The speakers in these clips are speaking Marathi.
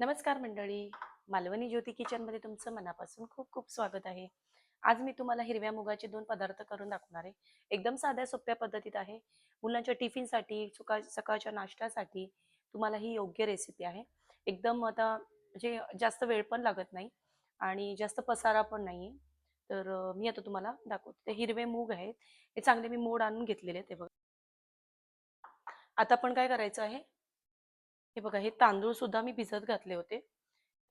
नमस्कार मंडळी. मालवणी ज्योती किचनमध्ये तुमचं मनापासून खूप खूप स्वागत आहे. आज मी तुम्हाला हिरव्या मुगाचे दोन पदार्थ करून दाखवणार आहे. एकदम साध्या सोप्या पद्धतीत आहे. मुलांच्या टिफिनसाठी सुका सकाळच्या नाश्त्यासाठी तुम्हाला ही योग्य रेसिपी आहे. एकदम आता म्हणजे जास्त वेळ पण लागत नाही आणि जास्त पसारा पण नाही आहे तर मी आता तुम्हाला दाखवते. ते हिरवे मूग आहेत. हे चांगले मी मोड आणून घेतलेले आहेत ते बघा. आता आपण काय करायचं आहे? हे बघा हे तांदूळ सुद्धा मी भिजत घातले होते.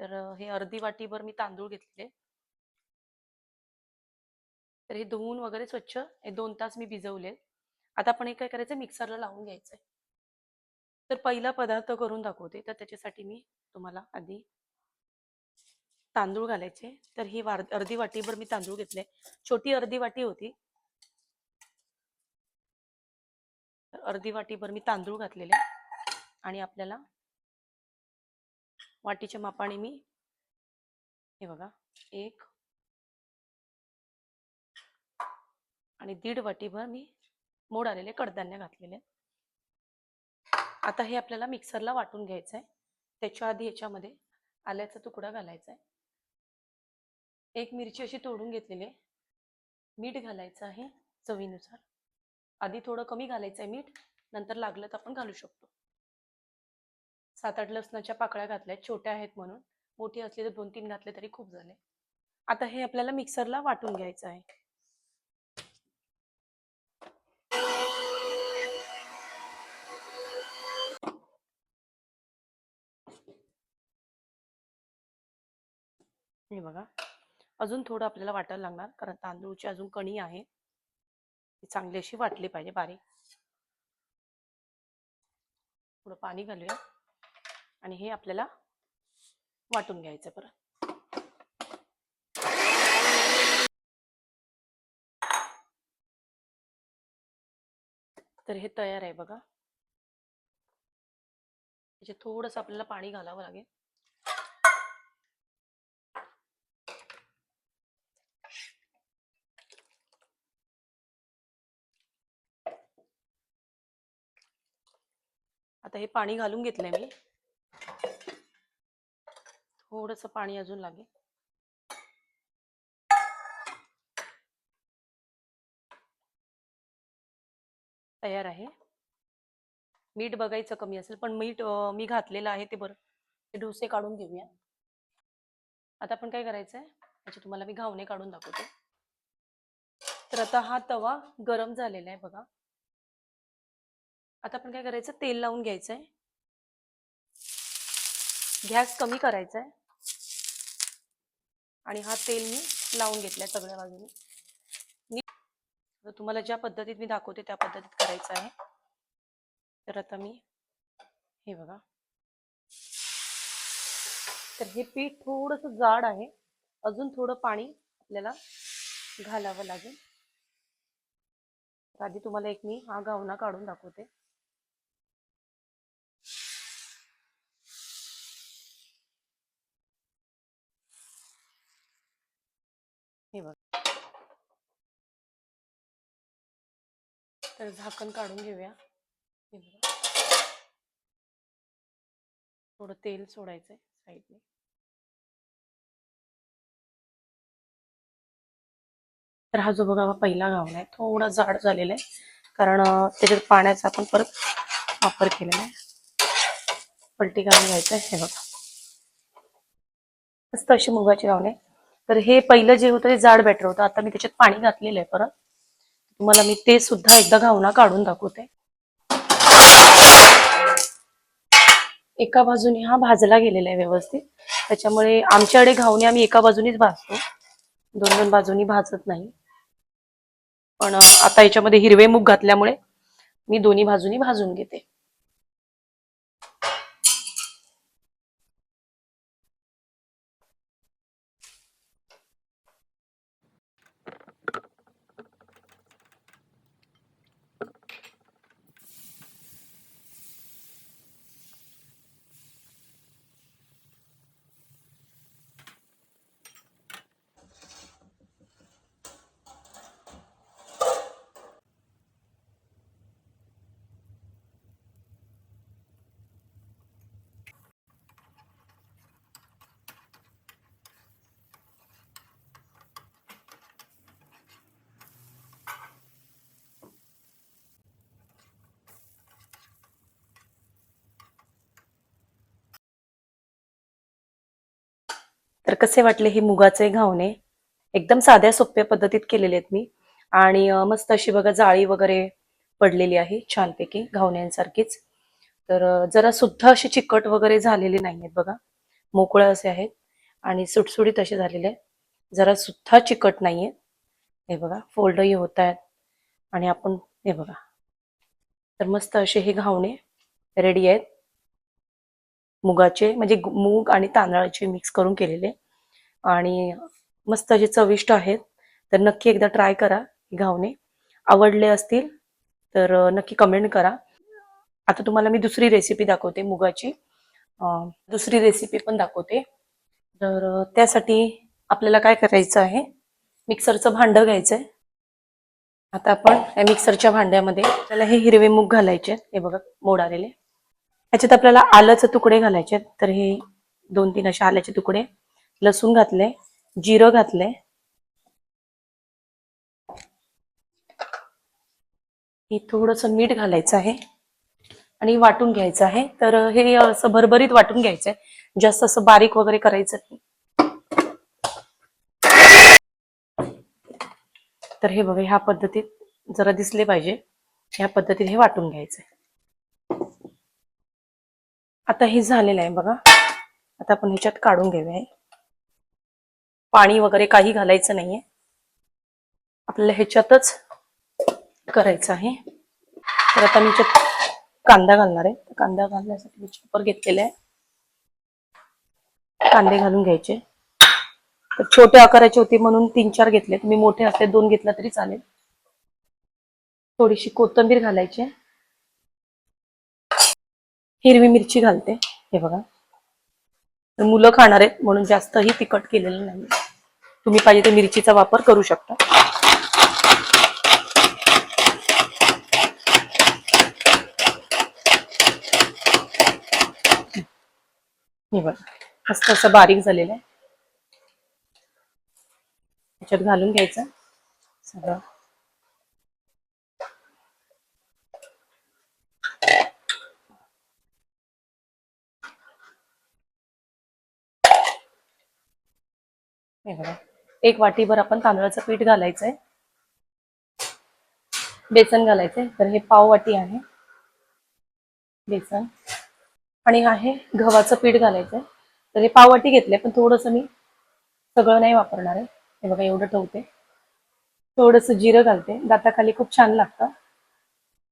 तर हे अर्धी वाटीभर मी तांदूळ घेतलेले तर हे धुवून वगैरे स्वच्छ हे दोन तास मी भिजवले. आता आपण हे काय करायचं? मिक्सरला लावून घ्यायचंय. तर पहिला पदार्थ करून दाखवते. तर त्याच्यासाठी मी तुम्हाला आधी तांदूळ घालायचे. तर ही अर्धी वाटीभर मी तांदूळ घेतले. छोटी अर्धी वाटी होती. अर्धी वाटीभर मी तांदूळ घातलेले. आणि आपल्याला वाटीच्या मापाने मी हे बघा एक आणि दीड वाटीभर मी मोड आलेले कडधान्य घातलेले. आता हे आपल्याला मिक्सरला वाटून घ्यायचं आहे त्याच्या आधी याच्यामध्ये आल्याचा तुकडा घालायचा आहे एक मिरची अशी तोडून घेतलेली आहे. मीठ घालायचं आहे चवीनुसार. आधी थोडं कमी घालायचं आहे मीठ नंतर लागलं तर आपण घालू शकतो. सात आठ लसणाच्या पाकळ्या घातल्या. छोट्या आहेत म्हणून. मोठी असली तर दोन तीन घातले तरी खूप झाले. आता हे आपल्याला मिक्सरला वाटून घ्यायचं आहे. हे बघा. अजून थोडं आपल्याला वाटायला लागणार कारण तांदूळची अजून कणी आहे. ती चांगली अशी वाटली पाहिजे बारीक. थोडं पाणी घालूया. आणि हे आपल्याला वाटून घ्यायचं परत. तर हे तयार आहे बघा. त्याचे थोडस आपल्याला पाणी घालावं लागेल. आता हे पाणी घालून घेतलंय मी. थोडंसं पाणी अजून लागेल. तयार आहे. मीठ बघायचं कमी असेल पण मीठ मी घातलेलं आहे ते बरं. ते डोसे काढून घेऊया. आता आपण काय करायचं आहे त्याचे तुम्हाला मी घावणे काढून दाखवते. तर आता हा तवा गरम झालेला आहे बघा. आता आपण काय करायचं? तेल लावून घ्यायचं आहे गॅस कमी करायचा आहे आणि हा तेल मी लावून घेतलाय सगळ्या बाजूने. तुम्हाला ज्या पद्धतीत मी दाखवते त्या पद्धतीत करायचं आहे. तर आता मी हे बघा. तर हे पीठ थोडस जाड आहे. अजून थोडं पाणी आपल्याला घालावं लागेल. आधी तुम्हाला एक मी हा गावना काढून दाखवते. हे बघ. तर झाकण काढून घेऊया. हे बघा. थोडं तेल सोडायचंय साईडने. तर हा जो बघा पहिला गावला आहे. थोडा जाड झालेला आहे. कारण त्याच्यात पाण्याचा आपण परत वापर केलेला आहे. पलटी घालून घ्यायचं आहे. हे बघा. मस्त अशी मुगाची घावणे तर हे पहिलं जे होतं ते जाड बॅटर होतं. आता मी त्याच्यात पाणी घातलेलं आहे परत. तुम्हाला मी ते सुद्धा एकदा घावना काढून दाखवते. एका बाजूने हा भाजला गेलेला आहे व्यवस्थित. त्याच्यामुळे आमच्याकडे घावणे आम्ही एका बाजूनीच भाजतो. दोन दोन बाजूनी भाजत नाही. पण आता याच्यामध्ये हिरवे मूग घातल्यामुळे मी दोन्ही बाजूनी भाजून घेते. तर कसे वाटले हे मुगाचे घावणे? एकदम साध्या सोप्या पद्धतीत केलेले आहेत मी. आणि मस्त अशी बघा जाळी वगैरे पडलेली आहे छानपैकी घावण्यांसारखीच. तर जरा सुद्धा अशी चिकट वगैरे झालेली नाही आहेत बघा. मोकळे असे आहेत आणि सुटसुटीत असे झालेले आहेत. जरा सुद्धा चिकट नाहीये. हे बघा फोल्डही होत आहेत. आणि आपण हे बघा. तर मस्त असे हे घावणे रेडी आहेत. मुगाचे म्हणजे मूग आणि तांदळाचे मिक्स करून केलेले. आणि मस्त असे चविष्ट आहेत. तर नक्की एकदा ट्राय करा घावणे. आवडले असतील तर नक्की कमेंट करा. आता तुम्हाला मी दुसरी रेसिपी दाखवते मुगाची. दुसरी रेसिपी पण दाखवते. तर त्यासाठी आपल्याला काय करायचं आहे? मिक्सरचं भांडं घ्यायचं आहे आता आपण या मिक्सरच्या भांड्यामध्ये आपल्याला हे हिरवे मूग घालायचे. आहेत. हे बघा मोड आलेले ह्याच्यात आपल्याला आल्याचे तुकडे घालायचे आहेत. तर हे दोन तीन असे आल्याचे तुकडे. लसूण घातले जिरं घातले हे थोडंसं मीठ घालायचं आहे आणि वाटून घ्यायचं आहे. तर हे असं भरभरीत वाटून घ्यायचं आहे जास्त असं बारीक वगैरे करायचं नाही. तर हे बघा ह्या पद्धतीत जरा दिसले पाहिजे. ह्या पद्धतीत हे वाटून घ्यायचंय. आता हे झालेलं आहे बघा. आता आपण ह्याच्यात काढून घेऊया. पाणी वगैरे काही घालायचं नाहीये. आपल्याला ह्याच्यातच करायचं आहे. तर आता मी ह्याच्यात कांदा घालणार आहे. कांदा घालण्यासाठी मी चॉपर घेतलेला आहे. कांदे घालून घ्यायचे. तर छोटे आकाराचे होते म्हणून तीन चार घेतले. तुम्ही मोठे असले दोन घेतला तरी चालेल. थोडीशी कोथिंबीर घालायची. हिरवी मिरची घालते. हे बघा. मुलं खाणार आहेत म्हणून जास्तही तिखट केलेलं नाही तुम्ही पाहिजे तर मिरचीचा वापर करू शकता. हे बघा मस्त असं बारीक झालेलं आहे. त्याच्यात घालून घ्यायचं. सगळं. हे बघा. एक वाटीभर आपण तांदळाचं पीठ घालायचंय. बेसन घालायचंय. तर हे पाव वाटी आहे. बेसन. आणि आहे गव्हाचं पीठ घालायचंय. तर हे पाव वाटी घेतलंय पण थोडंसं मी सगळं नाही वापरणार आहे. हे बघा एवढं ठेवते. थोडस जिरं घालते. दाताखाली खूप छान लागतं.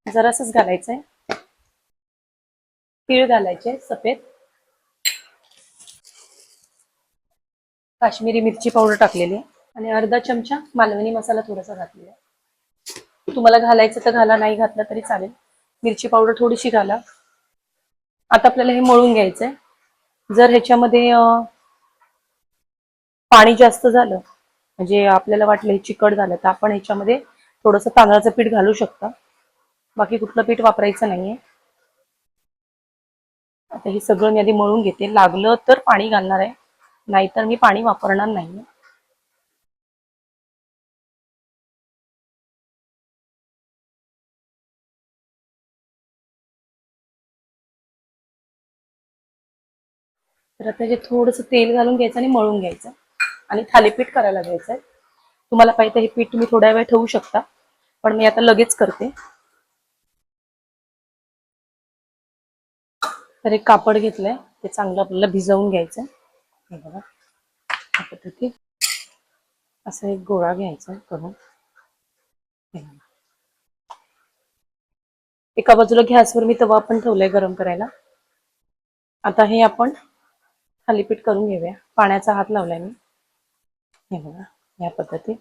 जरासच घालायचंय. तीळ घालायचे सफेद. काश्मीरी मिरची पावडर टाकलेली आहे आणि अर्धा चमचा मालवणी मसाला थोडासा घातलेला आहे. तुम्हाला घालायचं तर घाला नाही घातलं तरी चालेल. मिरची पावडर थोडीशी घाला. आता आपल्याला हे मळून घ्यायचंय. जर ह्याच्यामध्ये पाणी जास्त झालं म्हणजे आपल्याला वाटलं हे चिकट झालं तर आपण ह्याच्यामध्ये थोडंसं तांदळाचं पीठ घालू शकता. बाकी कुठलं पीठ वापरायचं नाहीये. आता हे सगळं मी आधी मळून घेते. लागलं तर पाणी घालणार आहे. नाहीतर मी पाणी वापरणार नाही. तर आता जे थोडंसं तेल घालून घ्यायचं आणि मळून घ्यायचं आणि थालीपीठ करायला घ्यायचंय तुम्हाला पाहिजे हे पीठ तुम्ही थोड्या वेळ ठेवू शकता पण मी आता लगेच करते. तर एक कापड घेतलंय ते चांगलं आपल्याला भिजवून घ्यायचं हे बघा. या पद्धती असा एक गोळा घ्यायचा करून. एका बाजूला गॅसवर मी तवा पण ठेवलाय गरम करायला. आता हे आपण थालीपीठ करून घेऊया. पाण्याचा हात लावलाय मी. हे बघा या पद्धती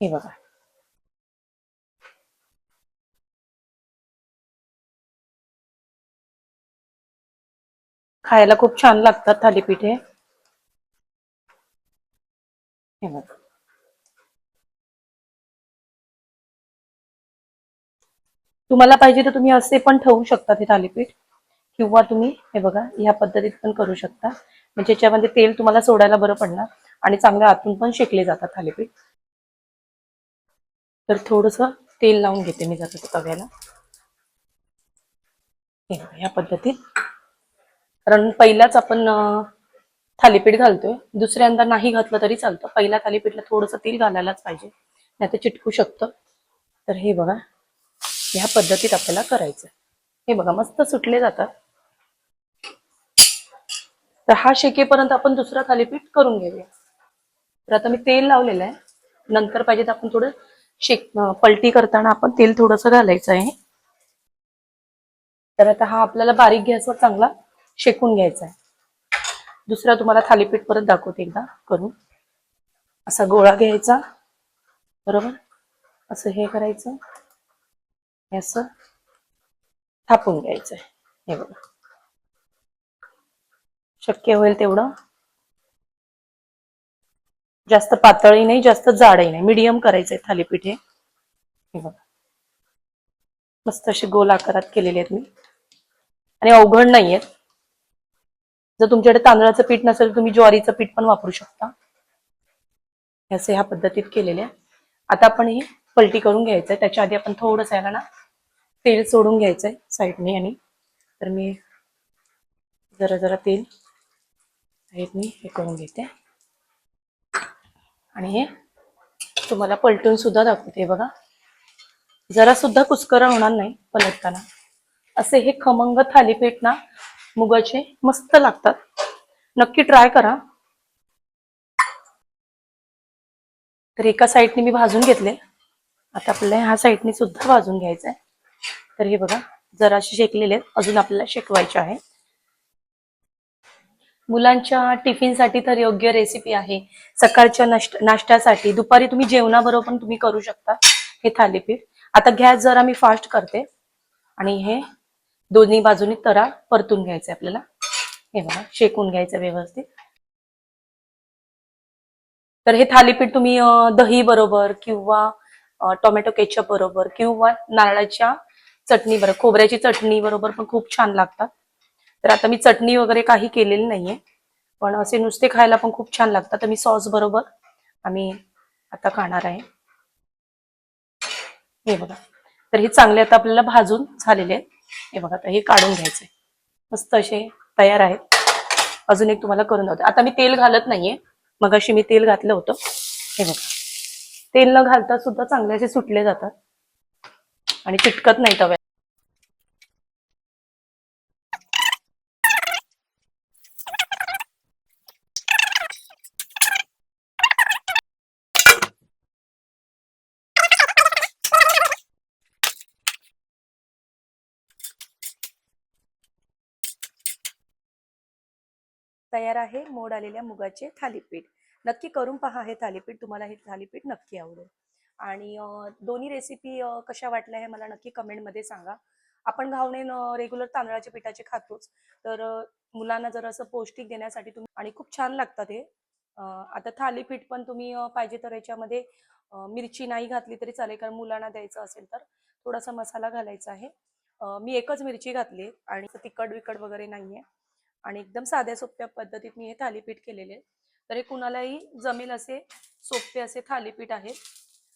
हे बघा. खायला खूप छान लागतात थालीपीठ. हे बघा. तुम्हाला पाहिजे तर तुम्ही असे पण ठेवू शकता ते थालीपीठ. किंवा तुम्ही हे बघा ह्या पद्धतीत पण करू शकता. म्हणजे याच्यामध्ये तेल तुम्हाला सोडायला बरं पडणार आणि चांगल्या आतून पण शेकले जातात थालीपीठ. तर थोडस तेल लावून घेते मी जरा तव्याला. या पद्धतीत कारण पहिलाच आपण थालीपीठ घालतोय. दुसऱ्यांदा नाही घातलं तरी चालतं. पहिल्या थालीपीठला थोडंसं तेल घालायलाच पाहिजे. नाही तर चिटकू शकतं. तर हे बघा. ह्या पद्धतीत आपल्याला करायचं हे बघा मस्त सुटले जातात. तर हा शेकेपर्यंत आपण दुसरा थालीपीठ करून घेऊया. तर आता मी तेल लावलेलं आहे. नंतर पाहिजे तर आपण थोडं शेक पलटी करताना आपण तेल थोडंसं घालायचं आहे. तर आता हा आपल्याला बारीक गॅसवर चांगला. शेकून घ्यायचा आहे दुसरा तुम्हाला थालीपीठ परत दाखवते एकदा करून. असा गोळा घ्यायचा. बरोबर? असं हे करायचं. हे असं थापून घ्यायचं हे बघा. शक्य होईल तेवढं. जास्त पातळही नाही जास्त जाडही नाही. मीडियम करायचंय थालीपीठ हे. हे बघा. मस्त असे गोल आकारात केलेले आहेत मी. आणि अवघड नाहीयेत. जर तुमच्याकडे तांदळाचं पीठ नसेल तर तुम्ही ज्वारीचं पीठ पण वापरू शकता. असे ह्या पद्धतीत केलेले आता आपण ही पलटी करून घ्यायचंय. त्याच्या आधी आपण थोडंसं याला ना तेल सोडून घ्यायचंय साईडने आणि तर मी जरा जरा तेल साईडने हे करून घेते. आणि हे तुम्हाला पलटून सुद्धा दाखवते. बघा. जरा सुद्धा कुस्करा होणार नाही पलटताना. असे हे खमंग थालीपीठ ना मुगाचे मस्त लागतात. नक्की ट्राय करा. तर एका साईडने मी भाजून घेतले. आता आपल्याला ह्या साईडने सुद्धा भाजून घ्यायचं आहे. तर हे बघा जराशी शेकलेले आहेत. अजून आपल्याला शेकवायचे आहे. मुलांच्या टिफिनसाठी तर योग्य रेसिपी आहे. सकाळच्या नाश्ट नाश्त्यासाठी. दुपारी तुम्ही जेवणाबरोबर पण तुम्ही करू शकता हे थालीपीठ. आता गॅस जरा मी फास्ट करते. आणि हे दोन्ही बाजूनी तरा परतून घ्यायचा आपल्याला. हे बघा शेकून घ्यायचं व्यवस्थित. तर हे थालीपीठ तुम्ही दही बरोबर किंवा टोमॅटो केचप बरोबर किंवा नारळाच्या चटणी बरोबर खोबऱ्याची चटणी बरोबर पण खूप छान लागतात. तर आता मी चटणी वगैरे काही केलेली नाहीये पण असे नुसते खायला पण खूप छान लागतात. तर मी सॉस बरोबर आम्ही आता खाणार आहे. हे बघा. तर हे चांगले आता आपल्याला भाजून झालेले आहेत. हे बघा आता हे काढून घ्यायचे मस्त असे तयार आहेत. अजून एक तुम्हाला करून दाखवते. आता मी तेल घालत नाहीये. मग अशी मी तेल घातलं होतं. हे बघा. तेल न घालता सुद्धा चांगले असे सुटले जातात. आणि चिटकत नाही तव्यात. तयार आहे. मोड आलेल्या मुगाचे थालीपीठ. नक्की करून पहा हे थालीपीठ. तुम्हाला हे थालीपीठ नक्की आवडेल. आणि दोन्ही रेसिपी कशा वाटल्या हे मला नक्की कमेंटमध्ये सांगा. आपण घावणे रेग्युलर तांदळाच्या पिठाचे खातोच. तर मुलांना जर असं पौष्टिक देण्यासाठी तुम्ही आणि खूप छान लागतात हे. आता थालीपीठ पण तुम्ही पाहिजे तर याच्यामध्ये मिरची नाही घातली तरी चालेल. कारण मुलांना द्यायचं असेल तर थोडासा मसाला घालायचा आहे. मी एकच मिरची घातली आणि तिखट विकट वगैरे नाहीये. आणि एकदम साध्या सोप्या पद्धतीत मी हे थालीपीठ केलेले आहे तर हे कुणालाही जमेल असे सोपे असे थालीपीठ आहे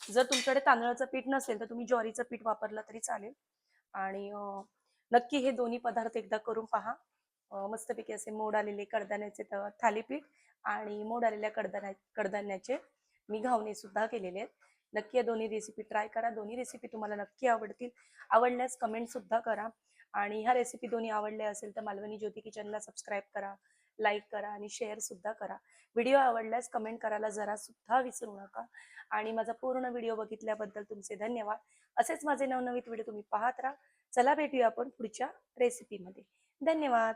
जर तुमच्याकडे तांदळाचं पीठ नसेल तर तुम्ही ज्वारीचं पीठ वापरलं तरी चालेल. आणि नक्की हे दोन्ही पदार्थ एकदा करून पहा. मस्तपैकी असे मोड आलेले कडधान्याचे थालीपीठ आणि मोड आलेल्या कडधान्या कडधान्याचे मी घावणे सुद्धा केलेले आहेत. नक्की या दोन्ही रेसिपी ट्राय करा. दोन्ही रेसिपी तुम्हाला नक्की आवडतील. आवडल्यास कमेंट सुद्धा करा. आणि ह्या रेसिपी दोन्ही आवडल्या असेल तर मालवणी ज्योती किचनला सबस्क्राईब करा लाईक करा आणि शेअर सुद्धा करा. व्हिडिओ आवडल्यास कमेंट करायला जरा सुद्धा विसरू नका. आणि माझा पूर्ण व्हिडिओ बघितल्याबद्दल तुमचे धन्यवाद. असेच माझे नवनवीन व्हिडिओ तुम्ही पाहत राहा. चला भेटूया आपण पुढच्या रेसिपीमध्ये धन्यवाद.